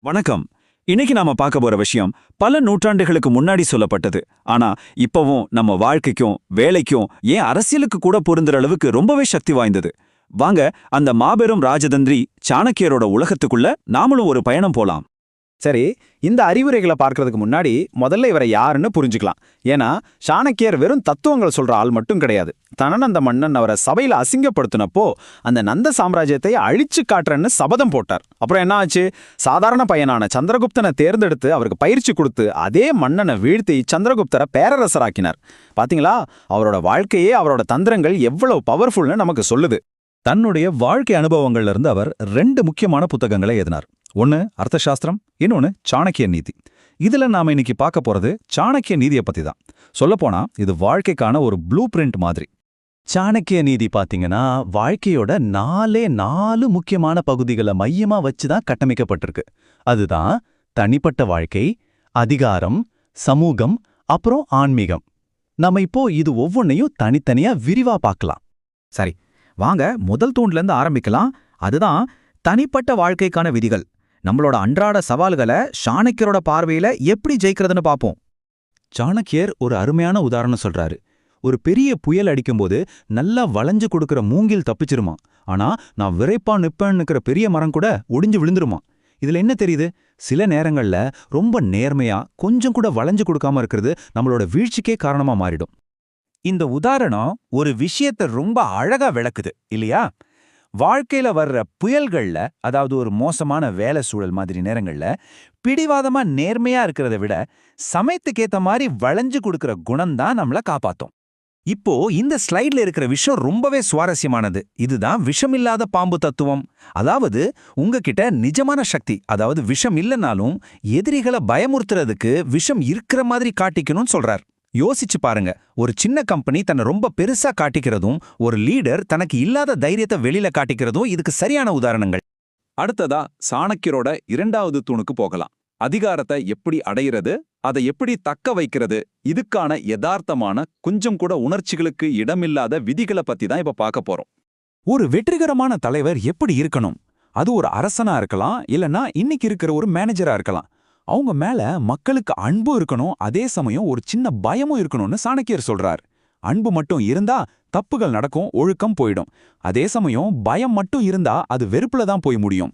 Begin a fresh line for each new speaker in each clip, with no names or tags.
வணக்கம். இன்னைக்கு நாம பார்க்க போற விஷயம் பல நூற்றாண்டுகளுக்கு முன்னாடி சொல்லப்பட்டது. ஆனா இப்பவும் நம்ம வாழ்க்கைக்கும் வேலைக்கும் ஏன் அரசியலுக்கு கூட பொருந்துற அளவுக்கு ரொம்பவே சக்தி வாய்ந்தது. வாங்க அந்த மாபெரும் ராஜதந்திரி சாணக்கியரோட உலகத்துக்குள்ள நாமளும் ஒரு பயணம் போலாம்.
சரி இந்த அறிவுரைகளை பார்க்கறதுக்கு முன்னாடி முதல்ல இவரை யாருன்னு புரிஞ்சுக்கலாம். ஏன்னா சாணக்கியர் வெறும் தத்துவங்களை சொல்ற ஆள் மட்டும் கிடையாது. தனநந்த மன்னன் அவரை சபையில அசிங்கப்படுத்தினப்போ அந்த நந்த சாம்ராஜ்யத்தை அழிச்சு காட்டுறேன்னு சபதம் போட்டார். அப்புறம் என்ன ஆச்சு? சாதாரண பையனான சந்திரகுப்தனை தேர்ந்தெடுத்து அவருக்கு பயிற்சி கொடுத்து அதே மன்னனை வீழ்த்தி சந்திரகுப்தரை பேரரசராக்கினார். பாத்தீங்களா? அவரோட வாழ்க்கையே அவரோட தந்திரங்கள் எவ்வளவு பவர்ஃபுல்னு நமக்கு சொல்லுது.
தன்னுடைய வாழ்க்கை அனுபவங்கள்ல இருந்து அவர் ரெண்டு முக்கியமான புத்தகங்களை எழுதினார். ஒன்னு அர்த்தசாஸ்திரம் இன்னொன்னு சாணக்கிய நீதி. இதுல நாம இன்னைக்கு பார்க்க போறது சாணக்கிய நீதியை பத்தி தான் சொல்லப்போனா இது வாழ்க்கைக்கான ஒரு ப்ளூ பிரிண்ட் மாதிரி. சாணக்கிய நீதி பாத்தீங்கன்னா வாழ்க்கையோட நாலே நாலு முக்கியமான பகுதிகளை மையமா வச்சு தான் கட்டமைக்கப்பட்டிருக்கு. அதுதான் தனிப்பட்ட வாழ்க்கை அதிகாரம் சமூகம் அப்புறம் ஆன்மீகம். நம்ம இப்போ இது ஒவ்வொன்னையும் தனித்தனியா விரிவா பார்க்கலாம்.
சரி வாங்க முதல் தூண்ல இருந்து ஆரம்பிக்கலாம். அதுதான் தனிப்பட்ட வாழ்க்கைக்கான விதிகள். நம்மளோட அன்றாட சவால்களை சாணக்கியரோட பார்வையில எப்படி ஜெயிக்கிறதுன்னு பார்ப்போம்
சாணக்கியர் ஒரு அருமையான உதாரணம் சொல்றாரு. ஒரு பெரிய புயல் அடிக்கும்போது நல்லா வளைஞ்சு கொடுக்கற மூங்கில் தப்பிச்சிருமா? ஆனா நான் விரைப்பா நிப்பேன்னுக்கிற பெரிய மரம் கூட ஒடிஞ்சு விழுந்துருமா? இதுல என்ன தெரியுது? சில நேரங்கள்ல ரொம்ப நேர்மையா கொஞ்சம் கூட வளைஞ்சு கொடுக்காம இருக்கிறது நம்மளோட வீழ்ச்சிக்கே காரணமா மாறிடும்.
இந்த உதாரணம் ஒரு விஷயத்தை ரொம்ப அழகா விளக்குது இல்லையா? வாழ்க்கையில வர்ற புயல்கள்ல அதாவது ஒரு மோசமான வேலை சூழல் மாதிரி நேரங்கள்ல பிடிவாதமா நேர்மையா இருக்கிறத விட சமயத்துக்கேத்த மாதிரி வளைஞ்சு கொடுக்கிற குணம் தான் நம்மள காப்பாத்தும். இப்போ இந்த ஸ்லைட்ல இருக்கிற விஷயம் ரொம்பவே சுவாரஸ்யமானது. இதுதான் விஷமில்லாத பாம்பு தத்துவம். அதாவது உங்ககிட்ட நிஜமான சக்தி அதாவது விஷம் இல்லைனாலும் எதிரிகளை பயமுறுத்துறதுக்கு விஷம் இருக்கிற மாதிரி காட்டிக்கணும்னு சொல்றார். யோசிச்சு பாருங்க. ஒரு சின்ன கம்பெனி தன்னை ரொம்ப பெருசா காட்டிக்கிறதும் ஒரு லீடர் தனக்கு இல்லாத தைரியத்தை வெளியில காட்டிக்கிறதும் இதுக்கு சரியான உதாரணங்கள். அடுத்ததா சாணக்கியரோட இரண்டாவது தூணுக்கு போகலாம். அதிகாரத்தை எப்படி அடையிறது அதை எப்படி தக்க வைக்கிறது இதுக்கான யதார்த்தமான கொஞ்சம் கூட உணர்ச்சிகளுக்கு இடமில்லாத விதிகளை பத்தி தான் இப்ப பார்க்க போறோம். ஒரு வெற்றிகரமான தலைவர் எப்படி இருக்கணும்? அது ஒரு அரசனா இருக்கலாம் இல்லனா இன்னைக்கு இருக்கிற ஒரு மேனேஜரா இருக்கலாம். அவங்க மேல மக்களுக்கு அன்பு இருக்கணும் அதே சமயம் ஒரு சின்ன பயமும் இருக்கணும்னு சாணக்கியர் சொல்றார். அன்பு மட்டும் இருந்தா தப்புகள் நடக்கும் ஒழுக்கம் போயிடும். அதே சமயம் பயம் மட்டும் இருந்தா அது வெறுப்புல தான் போய் முடியும்.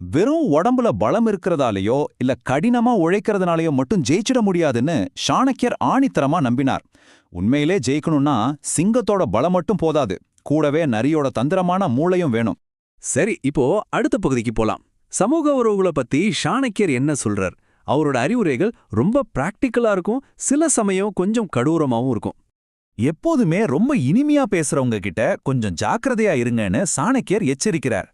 வெறும் உடம்புல பலம் இருக்கிறதாலேயோ இல்ல கடினமா உழைக்கிறதுனாலயோ மட்டும் ஜெயிச்சிட முடியாதுன்னு சாணக்கியர் ஆணித்தரமா நம்பினார். உண்மையிலே ஜெயிக்கணும்னா சிங்கத்தோட பலம் மட்டும் போதாது. கூடவே நரியோட தந்திரமான மூளையும் வேணும்.
சரி இப்போ அடுத்த பகுதிக்கு போலாம். சமூக உறவுகளை பத்தி சாணக்கியர் என்ன சொல்றார்? அவரோட அறிவுரைகள் ரொம்ப பிராக்டிக்கலா இருக்கும். சில சமயம் கொஞ்சம் கடூரமாவும் இருக்கும்.
எப்போதுமே ரொம்ப இனிமையா பேசுறவங்க கிட்ட கொஞ்சம் ஜாக்கிரதையா இருங்கன்னு சாணக்கியர் எச்சரிக்கிறார்.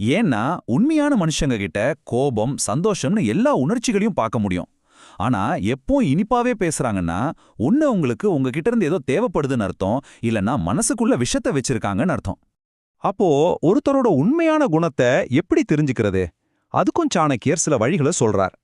ஏன்னா உண்மையான மனுஷங்க கிட்ட கோபம் சந்தோஷம்னு எல்லா உணர்ச்சிகளையும் பார்க்க முடியும். ஆனா எப்போ இனிப்பாவே பேசுறாங்கன்னா ஒன்னு உங்களுக்கு உங்ககிட்ட இருந்து ஏதோ தேவைப்படுதுன்னு அர்த்தம் இல்லனா மனசுக்குள்ள விஷத்தை வச்சிருக்காங்கன்னு அர்த்தம்.
அப்போ ஒருத்தரோட உண்மையான குணத்தை எப்படி தெரிஞ்சுக்கிறது? அதுக்கும் சாணக்கியர் சில வழிகளை சொல்றார்.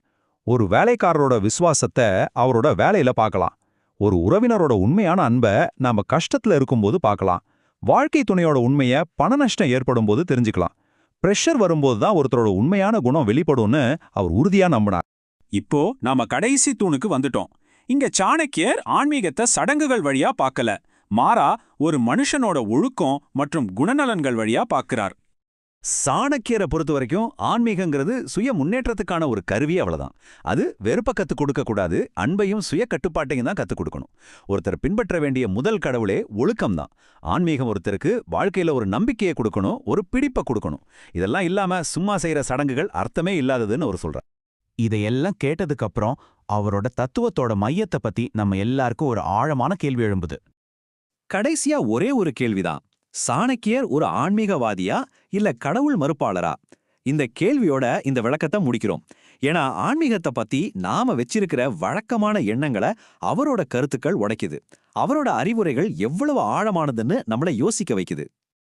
ஒரு வேலைக்காரரோட விசுவாசத்தை அவரோட வேலையில பார்க்கலாம். ஒரு உறவினரோட உண்மையான அன்பை நாம கஷ்டத்துல இருக்கும்போது பார்க்கலாம். வாழ்க்கை துணையோட உண்மைய பண நஷ்டம் ஏற்படும் போது தெரிஞ்சுக்கலாம். பிரஷர் வரும்போது தான் ஒருத்தரோட உண்மையான குணம் வெளிப்படும்னு அவர் உறுதியா நம்பினார்.
இப்போ நாம கடைசி தூணுக்கு வந்துட்டோம். இங்க சாணக்கியர் ஆன்மீகத்தை சடங்குகள் வழியா பார்க்கல. மாறா ஒரு மனுஷனோட ஒழுக்கம் மற்றும் குணநலன்கள் வழியா பார்க்கிறார்.
சாணக்கியரை பொறுத்த வரைக்கும் ஆன்மீகங்கிறது சுய முன்னேற்றத்துக்கான ஒரு கருவி அவ்வளோதான் அது வெறுப்ப கத்துக் கொடுக்க கூடாது அன்பையும் சுய கட்டுப்பாட்டையும் தான் கத்துக் கொடுக்கணும். ஒருத்தர் பின்பற்ற வேண்டிய முதல் கடவுளே ஒழுக்கம் தான் ஆன்மீகம் ஒருத்தருக்கு வாழ்க்கையில ஒரு நம்பிக்கையை கொடுக்கணும் ஒரு பிடிப்பை கொடுக்கணும். இதெல்லாம் இல்லாம சும்மா செய்யற சடங்குகள் அர்த்தமே இல்லாததுன்னு அவர் சொல்கிறார்
இதையெல்லாம் கேட்டதுக்கப்புறம் அவரோட தத்துவத்தோட மையத்தை பத்தி நம்ம எல்லாருக்கும் ஒரு ஆழமான கேள்வி எழும்புது.
கடைசியா ஒரே ஒரு கேள்விதான். சாணக்கியர் ஒரு ஆன்மீகவாதியா இல்ல கடவுள் மறுப்பாளரா? இந்த கேள்வியோட இந்த விளக்கத்தை முடிக்கிறோம். ஏன்னா ஆன்மீகத்தை பத்தி நாம வச்சிருக்கிற வழக்கமான எண்ணங்களை அவரோட கருத்துக்கள் உடைக்குது. அவரோட அறிவுரைகள் எவ்வளவு ஆழமானதுன்னு நம்மளை யோசிக்க வைக்குது.